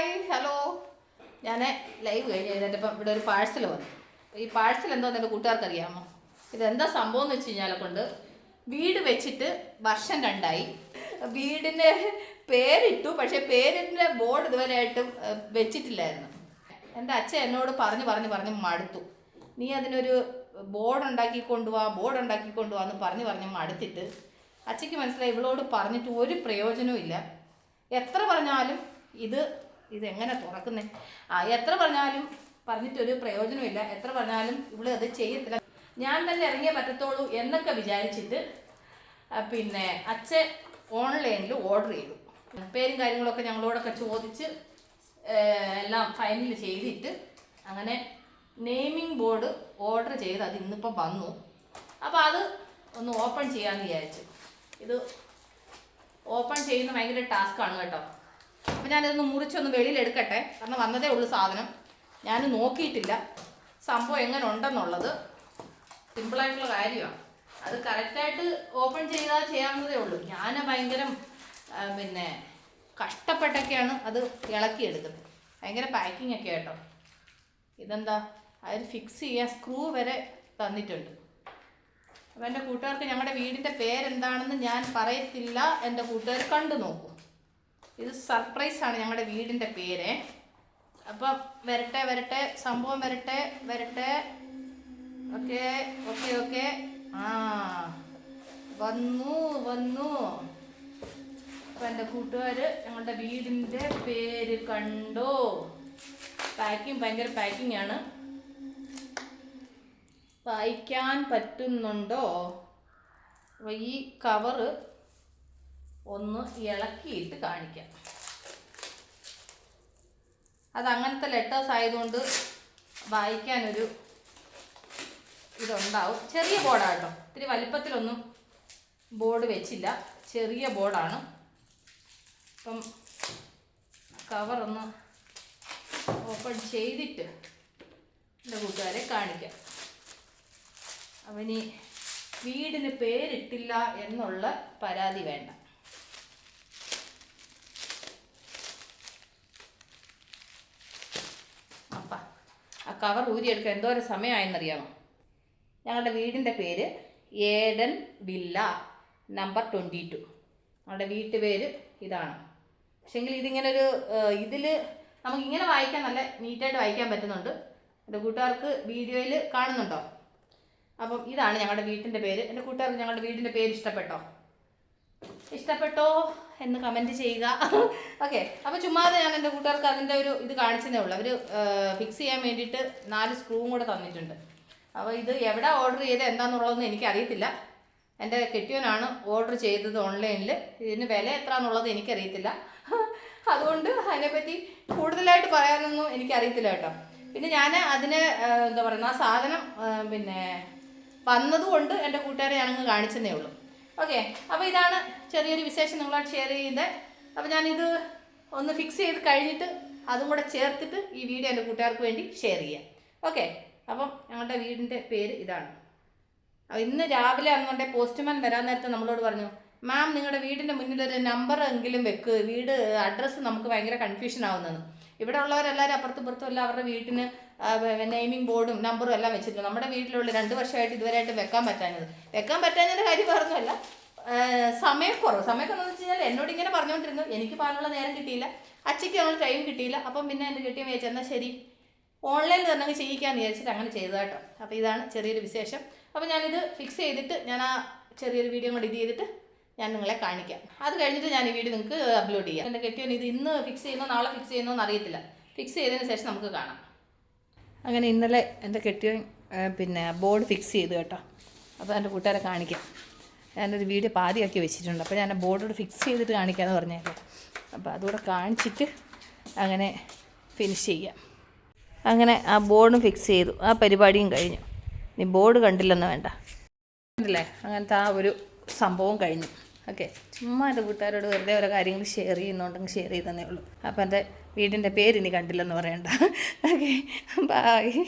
Hi hello ഞാൻ live കഴിഞ്ഞ് ഇപ്പം ഇവിടെ ഒരു പാഴ്സൽ വന്നു. ഈ പാഴ്സൽ എന്തോന്ന് എന്റെ കൂട്ടുകാർക്ക് അറിയാമോ ഇതെന്താ സംഭവം എന്ന് വെച്ച് കഴിഞ്ഞാൽ കൊണ്ട് വീട് വെച്ചിട്ട് വർഷം രണ്ടായി. വീടിന്റെ പേരിട്ടു പക്ഷേ പേരിന്റെ ബോർഡ് ഇതുവരെയായിട്ടും വെച്ചിട്ടില്ലായിരുന്നു. എന്റെ അച്ഛൻ എന്നോട് പറഞ്ഞു പറഞ്ഞു പറഞ്ഞ് മടുത്തു. നീ അതിനൊരു ബോർഡ് ഉണ്ടാക്കി കൊണ്ടുപോവാ ബോർഡ് ഉണ്ടാക്കി കൊണ്ടുപോവാ എന്ന് പറഞ്ഞ് പറഞ്ഞ് മടുത്തിട്ട് അച്ഛയ്ക്ക് മനസ്സിലായി ഇവളോട് പറഞ്ഞിട്ട് ഒരു പ്രയോജനവും ഇല്ല. എത്ര പറഞ്ഞാലും ഇത് ഇത് എങ്ങനെ തുറക്കുന്നേ? ആ എത്ര പറഞ്ഞാലും പറഞ്ഞിട്ടൊരു പ്രയോജനമില്ല. എത്ര പറഞ്ഞാലും ഇവിടെ അത് ചെയ്യത്തില്ല. ഞാൻ തന്നെ ഇറങ്ങിയേ പറ്റത്തുള്ളൂ എന്നൊക്കെ വിചാരിച്ചിട്ട് പിന്നെ അച്ഛൻ ഓൺലൈനിൽ ഓർഡർ ചെയ്തു. പേരും കാര്യങ്ങളൊക്കെ ഞങ്ങളോടൊക്കെ ചോദിച്ച് എല്ലാം ഫൈനൽ ചെയ്തിട്ട് അങ്ങനെ നെയിമിംഗ് ബോർഡ് ഓർഡർ ചെയ്ത് അത് ഇന്നിപ്പം വന്നു. അപ്പോൾ അത് ഒന്ന് ഓപ്പൺ ചെയ്യാമെന്ന് വിചാരിച്ചു. ഇത് ഓപ്പൺ ചെയ്യുന്ന ഭയങ്കര ടാസ്ക്കാണ് കേട്ടോ. അപ്പം ഞാനിതൊന്ന് മുറിച്ചൊന്ന് വെളിയിലെടുക്കട്ടെ. കാരണം വന്നതേ ഉള്ളൂ സാധനം. ഞാൻ നോക്കിയിട്ടില്ല. സംഭവം എങ്ങനെ ഉണ്ടെന്നുള്ളത് സിമ്പിളായിട്ടുള്ള കാര്യമാണ് അത് കറക്റ്റായിട്ട് ഓപ്പൺ ചെയ്താൽ ചെയ്യാവുന്നതേ ഉള്ളൂ. ഞാൻ ഭയങ്കര പിന്നെ കഷ്ടപ്പെട്ടൊക്കെയാണ് അത് ഇളക്കിയെടുക്കുന്നത്. ഭയങ്കര പാക്കിംഗ് ഒക്കെ കേട്ടോ ഇതെന്താ? അതിന് ഫിക്സ് ചെയ്യാൻ സ്ക്രൂ വരെ തന്നിട്ടുണ്ട്. അപ്പം എന്റെ കൂട്ടുകാർക്ക് ഞങ്ങളുടെ വീടിന്റെ പേരെന്താണെന്ന് ഞാൻ പറയത്തില്ല. എന്റെ കൂട്ടുകാർ കണ്ടു നോക്കൂ. ഇത് സർപ്രൈസാണ് ഞങ്ങളുടെ വീടിന്റെ പേര്. അപ്പം വരട്ടെ വരട്ടെ സംഭവം വരട്ടെ വരട്ടെ. Okay okay okay. ആ വന്നു വന്നു. അപ്പം എന്റെ കൂട്ടുകാർ ഞങ്ങളുടെ വീടിന്റെ പേര് കണ്ടോ. പാക്കിങ് ഭയങ്കര പാക്കിംഗ് ആണ്. വായിക്കാൻ പറ്റുന്നുണ്ടോ? ഈ കവറ് ഒന്ന് ഇളക്കിയിട്ട് കാണിക്കാം. അത് അങ്ങനത്തെ ലെറ്റേഴ്സ് ആയതുകൊണ്ട് വായിക്കാനൊരു ഇതുണ്ടാവും. ചെറിയ ബോർഡാണ് കേട്ടോ ഇത്തിരി വലിപ്പത്തിലൊന്നും ബോർഡ് വെച്ചില്ല. ചെറിയ ബോർഡാണ് അപ്പം കവറൊന്ന് ഓപ്പൺ ചെയ്തിട്ട് എന്റെ കൂട്ടുകാരെ കാണിക്കാം. അവന് വീടിന് പേരിട്ടില്ല എന്നുള്ള പരാതി വേണ്ട അപ്പ ആ കവർ ഊരിയെടുക്കാൻ എന്തോരം സമയമായെന്നറിയാമോ? ഞങ്ങളുടെ വീടിന്റെ പേര് Eden villa number twenty two ഞങ്ങളുടെ വീട്ടുപേര് ഇതാണ്. പക്ഷെങ്കിൽ ഇതിങ്ങനെ ഒരു ഇതിൽ നമുക്കിങ്ങനെ വായിക്കാൻ നല്ല നീറ്റായിട്ട് വായിക്കാൻ പറ്റുന്നുണ്ട്. എന്റെ കൂട്ടുകാർക്ക് വീഡിയോയിൽ കാണുന്നുണ്ടോ? അപ്പം ഇതാണ് ഞങ്ങളുടെ വീട്ടിന്റെ പേര്. എന്റെ കൂട്ടുകാർക്ക് ഞങ്ങളുടെ വീടിന്റെ പേര് ഇഷ്ടപ്പെട്ടോ? ഇഷ്ടപ്പെട്ടോ എന്ന് കമന്റ് ചെയ്യുക. ഓക്കെ അപ്പോൾ ചുമ്മാതെ ഞാൻ എന്റെ കൂട്ടുകാർക്ക് അതിന്റെ ഒരു ഇത് കാണിച്ചതേ ഉള്ളൂ. അവർ ഫിക്സ് ചെയ്യാൻ വേണ്ടിയിട്ട് നാല് സ്ക്രൂവും കൂടെ തന്നിട്ടുണ്ട്. അപ്പോൾ ഇത് എവിടെ ഓർഡർ ചെയ്ത് എന്താണെന്നുള്ളതൊന്നും എനിക്കറിയത്തില്ല. എന്റെ കെട്ടിയവനാണ് ഓർഡർ ചെയ്തത് ഓൺലൈനിൽ ഇതിന് വില എത്ര എന്നുള്ളത് എനിക്കറിയത്തില്ല. അതുകൊണ്ട് അതിനെപ്പറ്റി കൂടുതലായിട്ട് പറയാനൊന്നും എനിക്കറിയത്തില്ല കേട്ടോ. പിന്നെ ഞാൻ അതിന് എന്താ പറയുക ആ സാധനം പിന്നെ വന്നതുകൊണ്ട് എന്റെ കൂട്ടുകാരെ ഞാനങ്ങ് കാണിച്ചതേ ഉള്ളൂ. ഓക്കെ അപ്പോൾ ഇതാണ് ചെറിയൊരു വിശേഷം നിങ്ങളോട് ഷെയർ ചെയ്തത് അപ്പോൾ ഞാനിത് ഒന്ന് ഫിക്സ് ചെയ്ത് കഴിഞ്ഞിട്ട് അതും കൂടെ ചേർത്തിട്ട് ഈ വീഡിയോ എന്റെ കൂട്ടുകാർക്ക് വേണ്ടി ഷെയർ ചെയ്യാം. ഓക്കെ അപ്പം ഞങ്ങളുടെ വീടിന്റെ പേര് ഇതാണ്. ഇന്ന് രാവിലെ അന്നുകൊണ്ടേ പോസ്റ്റ്മാൻ വരാൻ നേരത്തെ നമ്മളോട് പറഞ്ഞു മാം നിങ്ങളുടെ വീടിന്റെ മുന്നിൽ ഒരു നമ്പർ എങ്കിലും വെക്ക്. വീട് അഡ്രസ്സ് നമുക്ക് ഭയങ്കര കൺഫ്യൂഷൻ ആവുന്നതെന്ന് ഇവിടെ ഉള്ളവരെല്ലാവരും അപ്പുറത്തും ഇപ്പുറത്തും എല്ലാം അവരുടെ വീട്ടിന് നെയിമിംഗ് ബോർഡും നമ്പറും എല്ലാം വെച്ചിട്ടുണ്ട്. നമ്മുടെ വീട്ടിലുള്ള രണ്ട് വർഷമായിട്ട് ഇതുവരെയായിട്ട് വെക്കാൻ പറ്റാഞ്ഞത്. വെക്കാൻ പറ്റാഞ്ഞതിന്റെ കാര്യം പറഞ്ഞല്ല. സമയക്കുറവ്. സമയക്കുറവ് വെച്ച് കഴിഞ്ഞാൽ എന്നോട് ഇങ്ങനെ പറഞ്ഞുകൊണ്ടിരുന്നു എനിക്ക് പോകാനുള്ള നേരം കിട്ടിയില്ല. അച്ഛയ്ക്ക് അതിനുള്ള ടൈം കിട്ടിയില്ല. അപ്പം പിന്നെ എന്റെ കിട്ടിയ വിചാരിച്ചു. എന്നാൽ ശരി. ഓൺലൈനിൽ തന്നെ ചെയ്യിക്കാമെന്ന് വിചാരിച്ചിട്ട് അങ്ങനെ ചെയ്തു കേട്ടോ. അപ്പോൾ ഇതാണ് ചെറിയൊരു വിശേഷം. അപ്പോൾ ഞാനിത് ഫിക്സ് ചെയ്തിട്ട് ഞാൻ ആ ചെറിയൊരു വീഡിയോ കൂടി ഇത് ചെയ്തിട്ട് ഞാൻ നിങ്ങളെ കാണിക്കാം. അത് കഴിഞ്ഞിട്ട് ഞാൻ ഈ വീഡിയോ നിങ്ങൾക്ക് അപ്ലോഡ് ചെയ്യാം. എന്റെ കെട്ടിയോ ഇത് ഇന്ന് ഫിക്സ് ചെയ്യുന്നോ നാളെ ഫിക്സ് ചെയ്യുന്നോ എന്ന് അറിയത്തില്ല. ഫിക്സ് ചെയ്തതിന് ശേഷം നമുക്ക് കാണാം. അങ്ങനെ ഇന്നലെ എന്റെ കെട്ടിയോ പിന്നെ ബോർഡ് ഫിക്സ് ചെയ്തു കേട്ടോ. അപ്പോൾ എന്റെ കൂട്ടുകാരെ കാണിക്കാം. ഞാനൊരു വീഡിയോ പാതിയാക്കി വെച്ചിട്ടുണ്ട്. അപ്പോൾ ഞാൻ ബോർഡോട് ഫിക്സ് ചെയ്തിട്ട് കാണിക്കാമെന്ന് പറഞ്ഞേക്കാം. അപ്പോൾ അതുകൂടെ കാണിച്ചിട്ട് അങ്ങനെ ഫിനിഷ് ചെയ്യാം. അങ്ങനെ ആ ബോർഡും ഫിക്സ് ചെയ്തു. ആ പരിപാടിയും കഴിഞ്ഞു. നീ ബോർഡ് കണ്ടില്ലെന്ന് വേണ്ട. കണ്ടില്ലേ? അങ്ങനത്തെ ആ ഒരു സംഭവം കഴിഞ്ഞു. ഓക്കെ. ചുമ്മാ എന്റെ കൂട്ടുകാരോട് വെറുതെ ഓരോ കാര്യങ്ങൾ ഷെയർ ചെയ്യുന്നുണ്ടെങ്കിൽ ഷെയർ ചെയ്തതന്നേ ഉള്ളൂ. അപ്പോൾ എന്റെ വീടിന്റെ പേര് ഇനി കണ്ടില്ലെന്ന് പറയണ്ട. ഓക്കെ. ബായ്